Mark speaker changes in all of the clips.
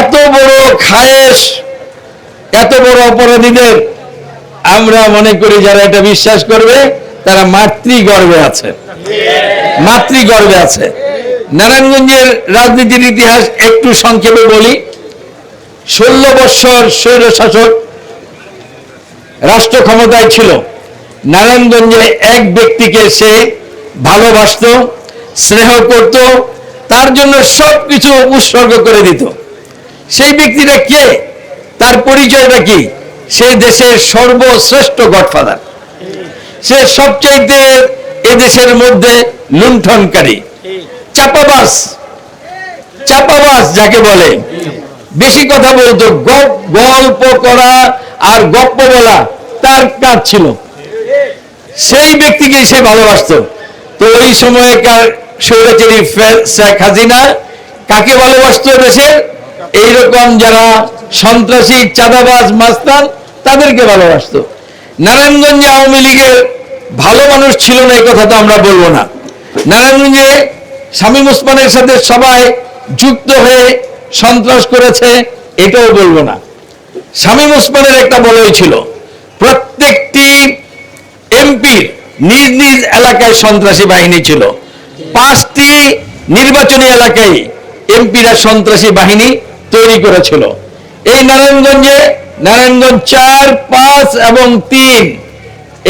Speaker 1: এত বড় খায়েশ, এত বড় অপরাধীদের আমরা মনে করি যারা এটা বিশ্বাস করবে, তারা মাতৃগর্ভে আছে। মাতৃগর্ভে আছে। নারায়ণগঞ্জের রাজনীতির ইতিহাস একটু সংক্ষেপে বলি। ষোলো বৎসর স্বৈর শাসক রাষ্ট্র ক্ষমতায় ছিল। নারায়ণগঞ্জে এক ব্যক্তিকে সে ভালোবাসতো, স্নেহ করত, তার জন্য সব কিছু উৎসর্গ করে দিত। সেই ব্যক্তিটা কে? তার পরিচয়টা কি? সে দেশের সর্বশ্রেষ্ঠ গডফাদার। সে সবচাইতে এদেশের মধ্যে লুণ্ঠনকারী। চাপাবাস। চাপাবাস যাকে বলে। বেশি কথা বলতো গল্প করা আর গপ্প বলা তার কাজ ছিল। সেই ব্যক্তিকে সে ভালোবাসতো। তো ওই সময়কার স্বৈরাচারী ফে- শেখ হাসিনা কাকে ভালোবাসতো দেশের? এইরকম যারা সন্ত্রাসী, চাঁদাবাজ, মাস্তান, তাদেরকে ভালোবাসতো। নারায়ণগঞ্জে আওয়ামী লীগের ভালো মানুষ ছিল না, এই কথা তো আমরা বলব না। নারায়ণগঞ্জে শামীম ওসমানের সাথে সবাই যুক্ত হয়ে সন্ত্রাস করেছে, এটাও বলব না। শামীম ওসমানের একটা বলই ছিল, প্রত্যেকটি এমপির নিজ নিজ এলাকায় সন্ত্রাসী বাহিনী ছিল। পাঁচটি নির্বাচনী এলাকায় এমপিরা সন্ত্রাসী বাহিনী তৈরি করেছিল। এই নারায়ণগঞ্জে নারায়ণগঞ্জ চার, পাঁচ এবং তিন,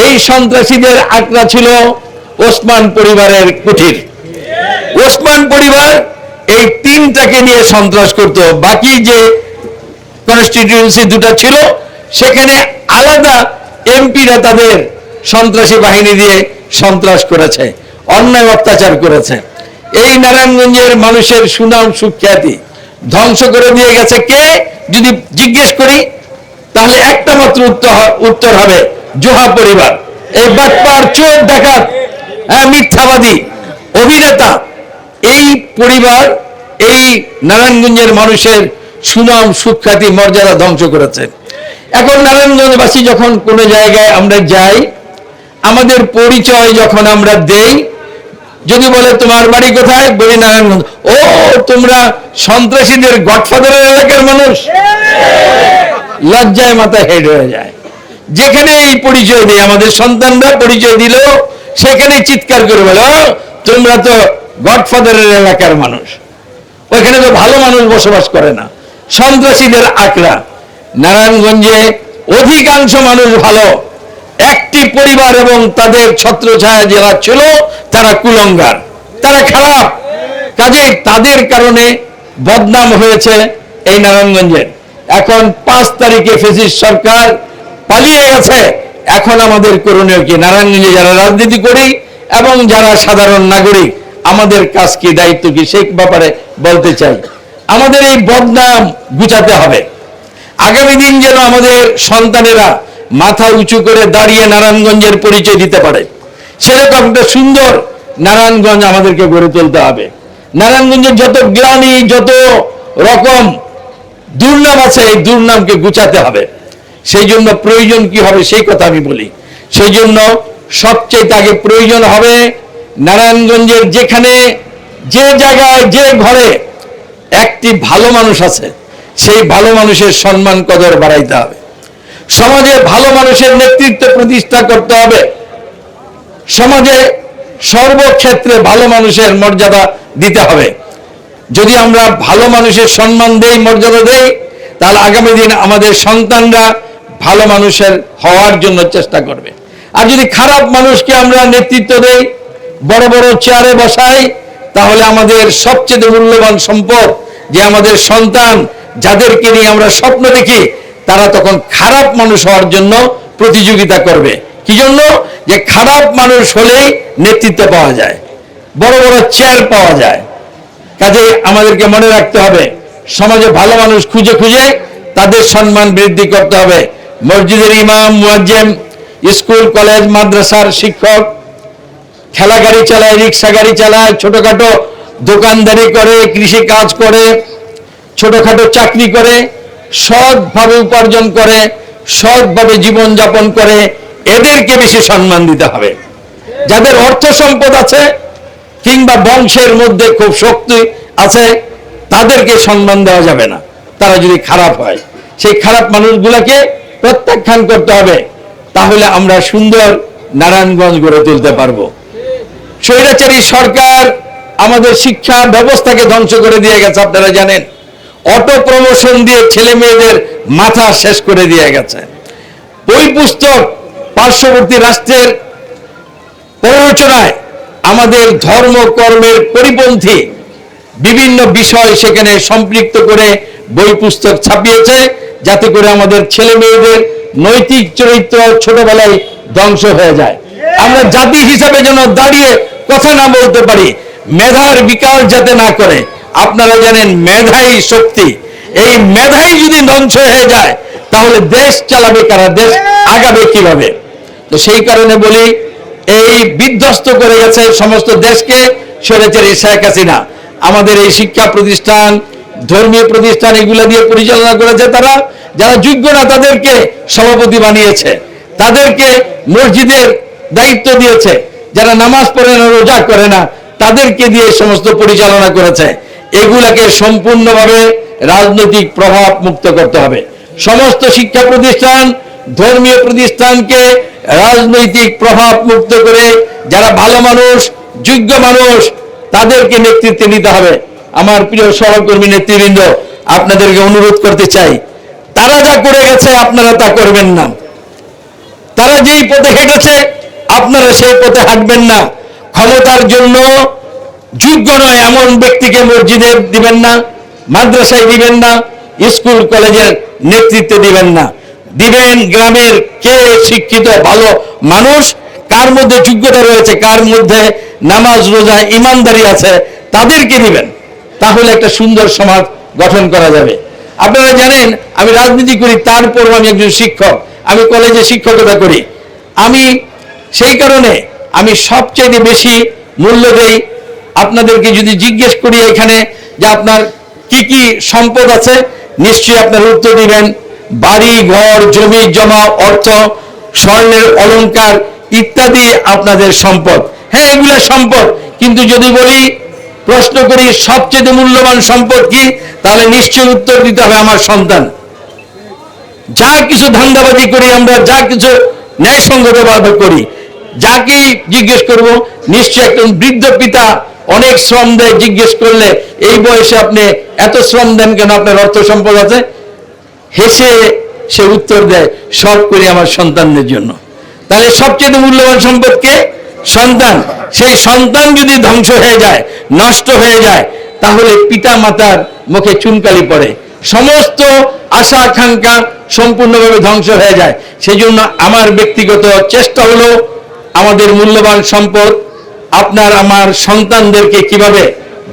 Speaker 1: এই সন্ত্রাসীদের আঁকড়া ছিল ওসমান পরিবারের কুঠির। ওসমান পরিবার এই তিনটাকে নিয়ে সন্ত্রাস করত। বাকি যে কনস্টিটিউন্সি দুটা ছিল, সেখানে আলাদা এমপিরা তাদের সন্ত্রাসী বাহিনী দিয়ে সন্ত্রাস করেছে, অন্যায় অত্যাচার করেছে। এই নারায়ণগঞ্জের মানুষের সুনাম সুখ্যাতি ধ্বংস করে দিয়ে গেছে কে? যদি জিজ্ঞেস করি, তাহলে একটা মাত্র উত্তর হবে জোহা পরিবার। এই বাটপার চোর ডাকাত হ্যাঁ মিথ্যাবাদী, অভিনেতা। এই পরিবার, এই নারায়ণগঞ্জের মানুষের সুনাম, সুখ্যাতি, মর্যাদা ধ্বংস করেছে। এখন নারায়ণগঞ্জবাসী যখন কোনো জায়গায় আমরা যাই, আমাদের পরিচয় যখন আমরা দেই যদি বলে তোমার বাড়ি কোথায়? বলি নারায়ণগঞ্জ। ও তোমরা সন্ত্রাসীদের গডফাদারের এলাকার মানুষ। লজ্জায় মাথা হেড হয়ে যায়। যেখানে এই পরিচয় দেয় আমাদের সন্তানরা পরিচয় দিল সেখানে চিৎকার করে বলে "ও, তোমরা তো গডফাদারের এলাকার মানুষ। ওইখানে তো ভালো মানুষ বসবাস করে না। সন্ত্রাসীদের আকড়া। নারায়ণগঞ্জে অধিকাংশ মানুষ ভালো। একটি পরিবার এবং তাদের ছত্রছায়া যারা ছিল, তারা কুলঙ্গার। তারা খারাপ। কাজে তাদের কারণে বদনাম হয়েছে এই নারায়ণগঞ্জের। এখন পাঁচ তারিখে ফেসিস সরকার পালিয়ে গেছে। এখন আমাদের করণীয় কি? নারায়ণগঞ্জে যারা রাজনীতি করি এবং যারা সাধারণ নাগরিক, আমাদের কাজ কি, দায়িত্ব কি, সেই ব্যাপারে বলতে চাই। আমাদের এই বদনাম গুছাতে হবে। আগামী দিন যেন আমাদের সন্তানেরা মাথা উঁচু করে দাঁড়িয়ে নারায়ণগঞ্জের পরিচয় দিতে পারে। সেরকম একটা সুন্দর নারায়ণগঞ্জ আমাদেরকে গড়ে তুলতে হবে। নারায়ণগঞ্জের যত গ্লানি যত রকম দুর্নাম আছে, এই দুর্নামকে গুছাতে হবে। সেই জন্য প্রয়োজন কি হবে সেই কথা আমি বলি। সেই জন্য সবচেয়ে আগে প্রয়োজন হবে নারায়ণগঞ্জের যেখানে, যে জায়গায়, যে ঘরে একটি ভালো মানুষ আছে, সেই ভালো মানুষের সম্মান কদর বাড়াইতে হবে। সমাজে ভালো মানুষের নেতৃত্ব প্রতিষ্ঠা করতে হবে। সমাজে সর্বক্ষেত্রে ভালো মানুষের মর্যাদা দিতে হবে। যদি আমরা ভালো মানুষের সম্মান দেই, মর্যাদা দেই, তাহলে আগামী দিন আমাদের সন্তানরা ভালো মানুষের হওয়ার জন্য চেষ্টা করবে। আর যদি খারাপ মানুষকে আমরা নেতৃত্ব দেই, বড় বড় চেয়ারে বসাই, তাহলে আমাদের সবচেয়ে মূল্যবান সম্পদ যে আমাদের সন্তান, যাদেরকে নিয়ে আমরা স্বপ্ন দেখি তারা তখন খারাপ মানুষ হওয়ার জন্য প্রতিযোগিতা করবে। কি জন্য? যে খারাপ মানুষ হলেই নেতৃত্ব পাওয়া যায়, বড় বড় চেয়ার পাওয়া যায়। কাজে আমাদেরকে মনে রাখতে হবে, সমাজে ভালো মানুষ খুঁজে খুঁজে তাদের সম্মান বৃদ্ধি করতে হবে। মসজিদের ইমাম, মুয়াজ্জেম, স্কুল, কলেজ, মাদ্রাসার শিক্ষক খেলা গাড়ি চালায়, রিক্সা গাড়ি চালায়, ছোটখাটো দোকানদারি করে, কৃষি কাজ করে, ছোটখাটো চাকরি করে সৎভাবে উপার্জন করে, সৎভাবে জীবন যাপন করে, এদেরকে বেশি সম্মান দিতে হবে। যাদের অর্থ সম্পদ আছে কিংবা বংশের মধ্যে খুব শক্তি আছে, তাদেরকে সম্মান দেওয়া যাবে না। তারা যদি খারাপ হয়, সেই খারাপ মানুষগুলোকে প্রত্যাখ্যান করতে হবে, তাহলে আমরা সুন্দর নারায়ণগঞ্জ গড়ে তুলতে পারব। স্বৈরাচারী সরকার আমাদের শিক্ষা ব্যবস্থাকে ধ্বংস করে দিয়ে গেছে, আপনারা জানেন। অটো প্রমোশন দিয়ে ছেলে মেয়েদের মাথা শেষ করে দিয়ে গেছে। বই পুস্তক পার্শ্ববর্তী রাষ্ট্রের প্ররোচনায় আমাদের ধর্ম, কর্মের পরিপন্থী বিভিন্ন বিষয় সেখানে সম্পৃক্ত করে বই পুস্তক ছাপিয়েছে, যাতে করে আমাদের ছেলে মেয়েদের নৈতিক চরিত্র ছোটবেলায় ধ্বংস হয়ে যায়। আমরা জাতি হিসাবে যেন দাঁড়িয়ে কথা না বলতে পারি, মেধার বিকাশ যাতে না করে আপনারা জানেন মেধাই শক্তি। এই মেধাই যদি ধ্বংস হয়ে যায়, তাহলে দেশ চালাবে কারা? দেশ আগাবে কীভাবে? তো সেই কারণে বলি, এই বিধ্বস্ত করে গেছে সমস্ত দেশকে সরেচারি শেখ হাসিনা। আমাদের এই শিক্ষা প্রতিষ্ঠান, ধর্মীয় প্রতিষ্ঠান এগুলো দিয়ে পরিচালনা করেছে তারা। যারা যোগ্য না, তাদেরকে সভাপতি বানিয়েছে। তাদেরকে মসজিদের দায়িত্ব দিয়েছে। যারা নামাজ পড়ে না, রোজা করে না, তাদেরকে দিয়ে সমস্ত পরিচালনা করেছে। এগুলাকে সম্পূর্ণভাবে রাজনৈতিক প্রভাব মুক্ত করতে হবে। সমস্ত শিক্ষা প্রতিষ্ঠান, ধর্মীয় প্রতিষ্ঠানকে রাজনৈতিক প্রভাব মুক্ত করে যারা ভালো মানুষ, যোগ্য মানুষ, তাদেরকে নেতৃত্বে নিতে হবে। আমার প্রিয় সহকর্মী নেতৃবৃন্দ, আপনাদেরকে অনুরোধ করতে চাই, তারা যা করে গেছে আপনারা তা করবেন না। তারা যেই পথে হেঁটেছে, আপনারা সেই পথে হাঁটবেন না। ক্ষমতার জন্য যোগ্য নয়, এমন ব্যক্তিকে মসজিদে দিবেন না, মাদ্রাসায় দিবেন না, স্কুল, কলেজের নেতৃত্বে দিবেন না। দিবেন গ্রামের কে শিক্ষিত, ভালো মানুষ, কার মধ্যে যোগ্যতা রয়েছে, কার মধ্যে নামাজ, রোজা, ইমানদারি আছে, তাদেরকে দিবেন। তাহলে একটা সুন্দর সমাজ গঠন করা যাবে। আপনারা জানেন, আমি রাজনীতি করি তারপর আমি একজন শিক্ষক। আমি কলেজে শিক্ষকতা করি। আমি সেই কারণে আমি সবচেয়ে বেশি মূল্য দেই আপনাদেরকে যদি জিজ্ঞেস করি এখানে যে আপনার কি কি সম্পদ আছে, নিশ্চয়ই আপনার উত্তর দিবেন। বাড়ি, ঘর, জমি, জমা, অর্থ, স্বর্ণের অলংকার ইত্যাদি আপনাদের সম্পদ। হ্যাঁ এগুলা সম্পদ। কিন্তু যদি বলি, প্রশ্ন করি, সবচেয়ে মূল্যবান সম্পদ কি? তাহলে নিশ্চয়ই উত্তর দিতে হবে আমার সন্তান। যা কিছু ধান্দাবাজি করি, আমরা যা কিছু ন্যায়সঙ্গতভাবে করি, যাকেই জিজ্ঞেস করব নিশ্চয় একজন বৃদ্ধ পিতা অনেক শ্রম দেয়, জিজ্ঞেস করলে, এই বয়সে আপনি এত শ্রম দেন কেন? আপনার অর্থ সম্পদ আছে? হেসে সে উত্তর দেয়, সব করি আমার সন্তানদের জন্য। তাহলে সবচেয়ে মূল্যবান সম্পদ কে? সন্তান। সেই সন্তান যদি ধ্বংস হয়ে যায়, নষ্ট হয়ে যায়, তাহলে পিতা মাতার মুখে চুনকালি পড়ে। সমস্ত আশা আকাঙ্ক্ষা সম্পূর্ণভাবে ধ্বংস হয়ে যায়। সেই জন্য আমার ব্যক্তিগত চেষ্টা হলো আমাদের মূল্যবান সম্পদ আপনার, আমার সন্তানদেরকে কীভাবে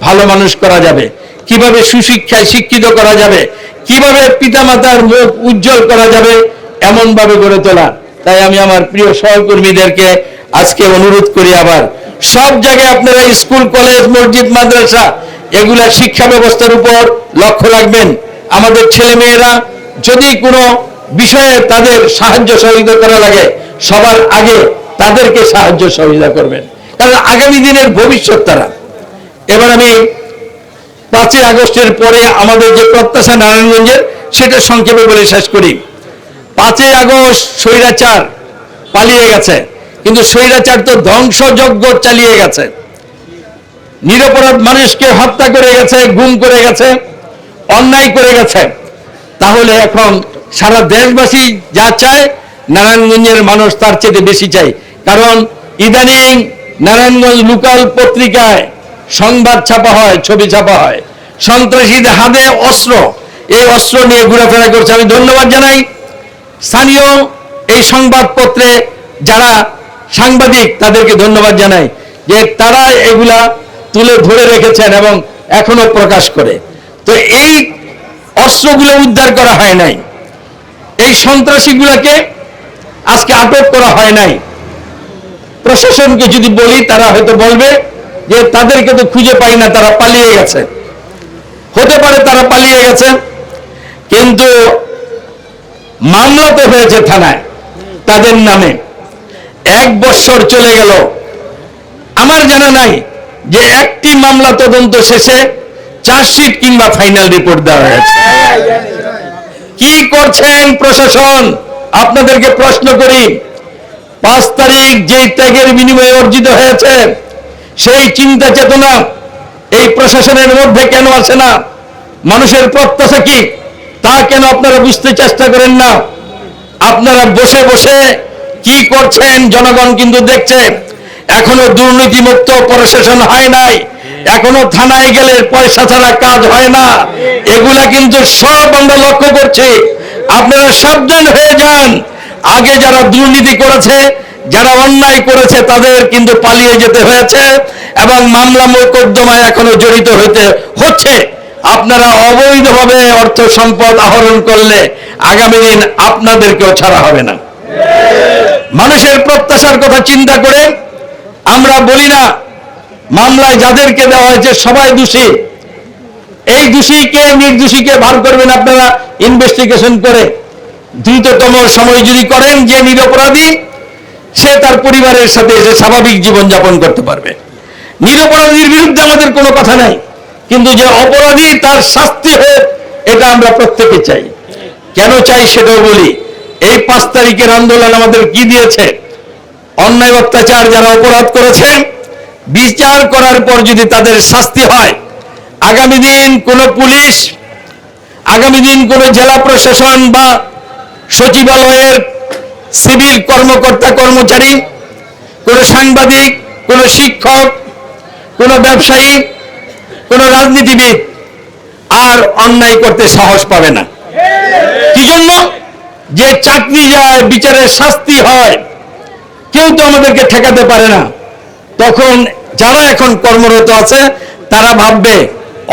Speaker 1: ভালো মানুষ করা যাবে? কীভাবে সুশিক্ষায় শিক্ষিত করা যাবে? কীভাবে পিতামাতার মুখ উজ্জ্বল করা যাবে? এমন ভাবে গড়ে তোলা তাই আমি আমার প্রিয় সহকর্মীদেরকে আজকে অনুরোধ করি আবার, সব জায়গায় আপনারা স্কুল, কলেজ, মসজিদ, মাদ্রাসা, এগুলা শিক্ষা ব্যবস্থার উপর লক্ষ্য রাখবেন। আমাদের ছেলে মেয়েরা যদি কোনো বিষয়ে তাদের সাহায্য সহযোগিতা করা লাগে, সবার আগে তাদেরকে সাহায্য সহযোগিতা করবেন। কারণ আগামী দিনের ভবিষ্যৎ তারা। এবার আমি পাঁচই আগস্টের পরে আমাদের যে প্রত্যাশা নারায়ণগঞ্জের, সেটা সংক্ষেপে বলে শেষ করি। পাঁচই আগস্ট স্বৈরাচার পালিয়ে গেছে, কিন্তু স্বৈরাচার তো ধ্বংসযজ্ঞ চালিয়ে গেছে। নিরপরাধ মানুষকে হত্যা করে গেছে, গুম করে গেছে, অন্যায় করে গেছে। তাহলে এখন সারা দেশবাসী যা চায়, নারায়ণগঞ্জের মানুষ তার চেয়ে বেশি চাই কারণ ইদানিং নারায়ণগঞ্জ লোকাল পত্রিকায় সংবাদ ছাপা হয়, ছবি ছাপা হয়। সন্ত্রাসীদের হাতে অস্ত্র। এই অস্ত্র নিয়ে ঘোরাফেরা করছে। আমি ধন্যবাদ জানাই স্থানীয় এই সংবাদপত্রে যারা সাংবাদিক, তাদেরকে ধন্যবাদ জানাই যে তারা এগুলা তুলে ধরে রেখেছেন এবং এখনও প্রকাশ করে। তো এই অস্ত্রগুলো উদ্ধার করা হয় নাই। এই সন্ত্রাসীগুলোকে আজকে আটক করা হয় নাই। প্রশাসনকে যদি বলি, তারা হয়তো বলবে যে তাদেরকে তো খুঁজে পাই না, তারা পালিয়ে গেছে। হতে পারে তারা পালিয়ে গেছে, কিন্তু মামলা তো হয়েছে থানায়, তাদের নামে। এক বছর চলে গেল। আমার জানা নাই যে একটি মামলা তদন্ত শেষে চার্জশিট কিংবা ফাইনাল রিপোর্ট দেওয়া হয়েছে। কি করছেন প্রশাসন? আপনাদেরকে প্রশ্ন করি। পাঁচ তারিখ যে ত্যাগের বিনিময়ে অর্জিত হয়েছে, সেই চিন্তা চেতনা এই প্রশাসনের মধ্যে কেন আসে না? মানুষের প্রত্যাশা কি? তা কেন আপনারা বুঝতে চেষ্টা করেন না? আপনারা বসে বসে কি করছেন? জনগণ কিন্তু দেখছে, এখনও দুর্নীতিমুক্ত প্রশাসন হয় নাই। এখনও থানায় গেলে পয়সা ছাড়া কাজ হয় না। এগুলা কিন্তু সব আমরা লক্ষ্য করছি। আপনারা সাবধান হয়ে যান। আগে যারা দুর্নীতি করেছে, যারা অন্যায় করেছে, তাদের কিন্তু পালিয়ে যেতে হয়েছে এবং মামলা মোকদ্দমায় এখনও জড়িত হতে হচ্ছে। আপনারা অবৈধভাবে অর্থ সম্পদ আহরণ করলে আগামী দিন আপনাদেরকেও ছাড়া হবে না। মানুষের প্রত্যাশার কথা চিন্তা করে আমরা বলি না, মামলায় যাদেরকে দেওয়া হয়েছে সবাই দোষী। এই দোষীকে, নির্দোষীকে ভার করবেন আপনারা ইনভেস্টিগেশন করে। দ্রুততম সময় যদি করেন যে নিরপরাধী, সে তার পরিবারের সাথে এসে স্বাভাবিক জীবন যাপন করতে পারবে। নিরপরাধীর বিরুদ্ধে আমাদের কোনো কথা নাই, কিন্তু যে অপরাধী তার শাস্তি হোক, এটা আমরা প্রত্যেকে চাই। কেন চাই সেটাও বলি, এই পাঁচ তারিখের আন্দোলন আমাদের কি দিয়েছে? অন্যায় অত্যাচার যারা অপরাধ করেছে বিচার করার পর যদি তাদের শাস্তি হয়, আগামী দিন কোনো পুলিশ, আগামী দিন কোনো জেলা প্রশাসন বা সচিবালয়ের সিভিল কর্মকর্তা কর্মচারী, কোনো সাংবাদিক, কোনো শিক্ষক, কোনো ব্যবসায়ী, কোনো রাজনীতিবিদ আর অন্যায় করতে সাহস পাবে না। কি জন্য? যে চাকরি যায়, বিচারের শাস্তি হয়, কেউ তো আমাদেরকে ঠেকাতে পারে না। তখন যারা এখন কর্মরত আছে, তারা ভাববে,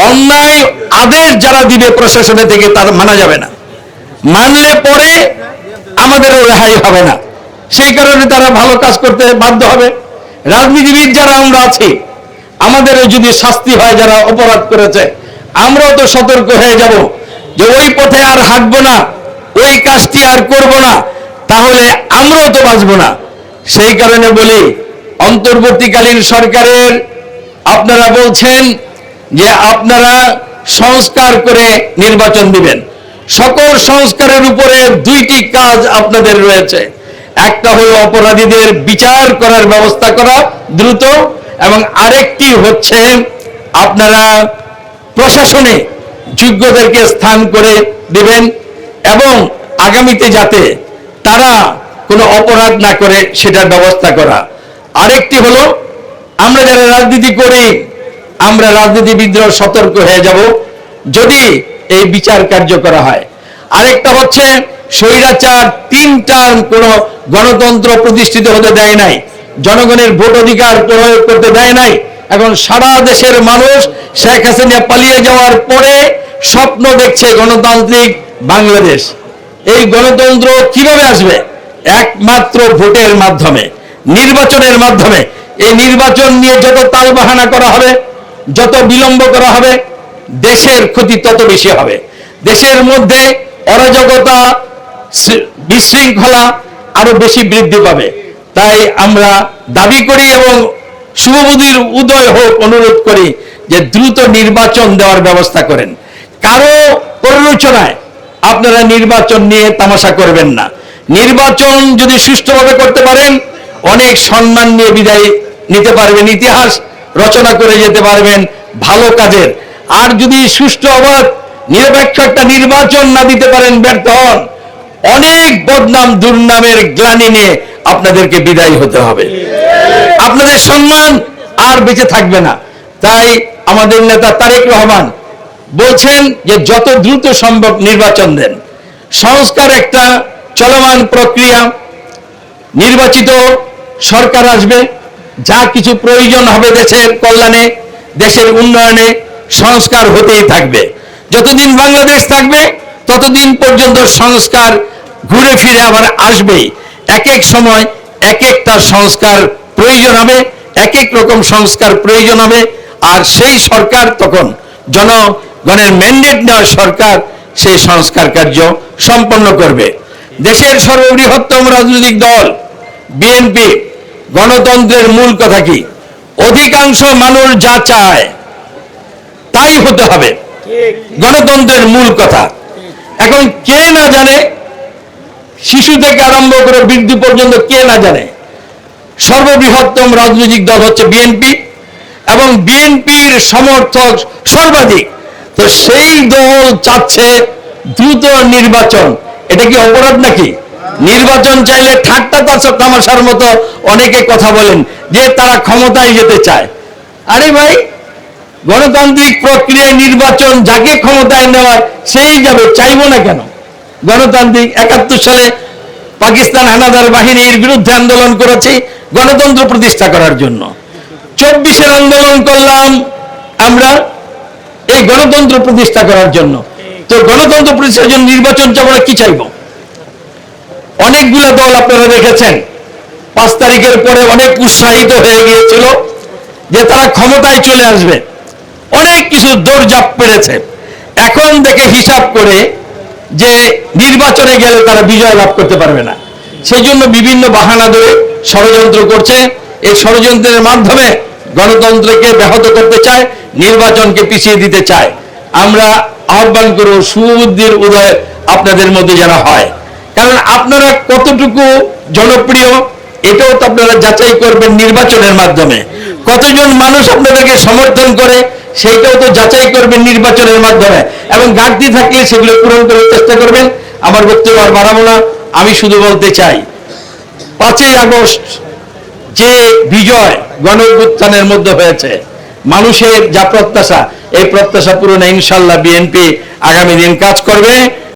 Speaker 1: অন্যায় আদেশ যারা দিবে প্রশাসনে থেকে তার মানা যাবে না। মানলে পরে আমাদেরও রেহাই হবে না। সেই কারণে তারা ভালো কাজ করতে বাধ্য হবে। রাজনীতিবিদ যারা আমরা আছি, আমাদেরও যদি শাস্তি হয় যারা অপরাধ করেছে, আমরাও তো সতর্ক হয়ে যাব যে ওই পথে আর হাঁটবো না, ওই কাজটি আর করব না, তাহলে আমরাও তো বাঁচবো না। সেই কারণে বলি, অন্তর্বর্তীকালীন সরকারের আপনারা বলছেন যে আপনারা সংস্কার করে নির্বাচন দিবেন। সকল সংস্কারের উপরে দুইটি কাজ আপনাদের রয়েছে। একটা হলো অপরাধীদের বিচার করার ব্যবস্থা করা দ্রুত এবং আরেকটি হচ্ছে আপনারা প্রশাসনে যোগ্যদেরকে স্থান করে দিবেন এবং আগামীতে যাতে তারা কোনো অপরাধ না করে সেটার ব্যবস্থা করা। আরেকটি হলো, আমরা যারা রাজনীতি করি, আমরা রাজনীতিবিদরা সতর্ক হয়ে যাব। যদি এই বিচার কার্য করা হয়। আরেকটা হচ্ছে, স্বৈরাচার তিন টার্ম কোন গণতন্ত্র প্রতিষ্ঠিত হতে দেয় নাই। জনগণের ভোট অধিকার প্রয়োগ করতে দেয় নাই। এখন সারা দেশের মানুষ শেখ হাসিনা পালিয়ে যাওয়ার পরে স্বপ্ন দেখছে গণতান্ত্রিক বাংলাদেশ। এই গণতন্ত্র কীভাবে আসবে? একমাত্র ভোটের মাধ্যমে, নির্বাচনের মাধ্যমে। এই নির্বাচন নিয়ে যত তালবাহানা করা হবে, যত বিলম্ব করা হবে দেশের ক্ষতি তত বেশি হবে। দেশের মধ্যে অরাজকতা বিশৃঙ্খলা আরও বেশি বৃদ্ধি পাবে। তাই আমরা দাবি করি এবং শুভবুদ্ধির উদয় হোক অনুরোধ করি যে দ্রুত নির্বাচন দেওয়ার ব্যবস্থা করেন। কারও প্ররোচনায় আপনারা নির্বাচন নিয়ে তামাশা করবেন না। নির্বাচন যদি সুষ্ঠুভাবে করতে পারেন, অনেক সম্মান নিয়ে বিদায় নিতে পারবেন। ইতিহাস রচনা করে যেতে পারবেন। ভালো কাজের আর যদি সুষ্ঠু অবাধ নিরপেক্ষ একটা নির্বাচন না দিতে পারেন, ব্যর্থ হন। অনেক বদনাম, দুর্নামের গ্লানি নিয়ে আপনাদেরকে বিদায় হতে হবে। আপনাদের সম্মান আর বেঁচে থাকবে না। তাই আমাদের নেতা তারেক রহমান বলছেন যে, যত দ্রুত সম্ভব নির্বাচন দেন। সংস্কার একটা চলমান প্রক্রিয়া। নির্বাচিত সরকার আসবে। যা কিছু প্রয়োজন হবে দেশের কল্যাণে, দেশের উন্নয়নে সংস্কার হতেই থাকবে। যতদিন বাংলাদেশ থাকবে, ততদিন পর্যন্ত সংস্কার ঘুরে ফিরে আবার আসবেই। এক এক সময় এক একটা সংস্কার প্রয়োজন হবে, এক এক রকম সংস্কার প্রয়োজন হবে, আর সেই সরকার তখন জনগণের ম্যান্ডেট নেওয়া সরকার সেই সংস্কার কার্য সম্পন্ন করবে। দেশের সর্ববৃহত্তম রাজনৈতিক দল, বিএনপি, গণতন্ত্রের মূল কথা কি? অধিকাংশ মানুষ যা চায় তাই হতে হবে। গণতন্ত্রের মূল কথা। এখন কে না জানে, শিশু থেকে আরম্ভ করে বৃদ্ধি পর্যন্ত কে না জানে। সর্ববৃহত্তম রাজনৈতিক দল হচ্ছে বিএনপি এবং বিএনপির সমর্থক সর্বাধিক। তো সেই দল চাচ্ছে দ্রুত নির্বাচন। এটা কি অপরাধ নাকি? নির্বাচন চাইলে ঠাট্টা তামাশার মতো অনেকে কথা বলেন যে তারা ক্ষমতায় যেতে চায়। আরে ভাই গণতান্ত্রিক প্রক্রিয়ায় নির্বাচন যাকে ক্ষমতায় নেওয়ার, সেই যাবে, চাইব না কেন? গণতান্ত্রিক একাত্তর সালে পাকিস্তান হানাদার বাহিনীর বিরুদ্ধে আন্দোলন করেছি গণতন্ত্র প্রতিষ্ঠা করার জন্য। চব্বিশের আন্দোলন করলাম আমরা এই গণতন্ত্র প্রতিষ্ঠা করার জন্য। তো গণতন্ত্র প্রতিষ্ঠার জন্য নির্বাচন আমরা কি চাইব? অনেকগুলো দল আপনারা দেখেছেন। পাঁচ তারিখের পরে অনেক উৎসাহিত হয়ে গিয়েছিল যে তারা ক্ষমতায় চলে আসবে। অনেক কিছু দৌড়জাপ পেরেছে। এখন দেখে হিসাব করে যে নির্বাচনে গেলে তারা বিজয় লাভ করতে পারবে না। সেই জন্য বিভিন্ন বাহানা ধরে ষড়যন্ত্র করছে। এই ষড়যন্ত্রের মাধ্যমে গণতন্ত্রকে ব্যাহত করতে চায়, নির্বাচনকে পিছিয়ে দিতে চায়। আমরা আহ্বান করব সুবুদ্ধির উদয় আপনাদের মধ্যে যেন হয়। কারণ আপনারা কতটুকু জনপ্রিয়, এটাও তো আপনারা যাচাই করবেন নির্বাচনের মাধ্যমে। কতজন মানুষ আপনাদেরকে সমর্থন করে সেইটাও তো যাচাই করবেন নির্বাচনের মাধ্যমে। এবং ঘাটতি থাকলে সেগুলো পূরণ করার চেষ্টা করবেন। আমার বক্তব্য আর বাড়াবো না। আমি শুধু বলতে চাই, পাঁচই আগস্ট যে বিজয় গণ উত্থানের মধ্যে হয়েছে, মানুষের যা প্রত্যাশা, এই প্রত্যাশা পূরণে ইনশাল্লাহ বিএনপি আগামী দিন কাজ করবে।